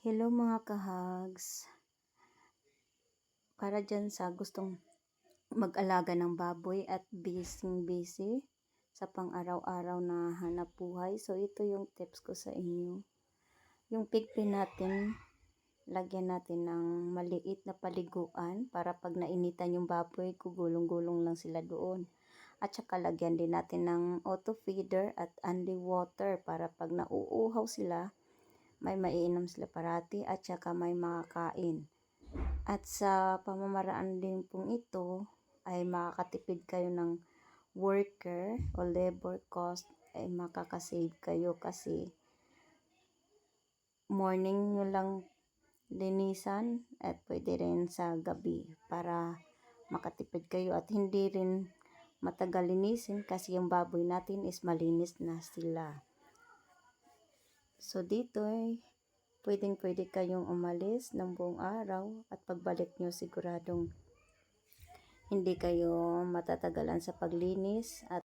Hello mga kahags. Para dyan sa gustong mag-alaga ng baboy at busy-busy sa pang-araw-araw na hanap buhay. So ito yung tips ko sa inyo. Yung pigpin natin, lagyan natin ng maliit na paliguan para pag nainitan yung baboy, gugulong-gulong lang sila doon. At saka lagyan din natin ng auto feeder at only water para pag nauuhaw sila, may maiinom sila parati at saka may makakain. At sa pamamaraan din pong ito ay makakatipid kayo ng worker o labor cost ay makakasave kayo kasi morning nyo lang linisan at pwede rin sa gabi para makatipid kayo at hindi rin matagal linisin kasi yung baboy natin is malinis na sila. So dito ay pwedeng pwede kayong umalis ng buong araw at pagbalik nyo siguradong hindi kayo matatagalan sa paglinis at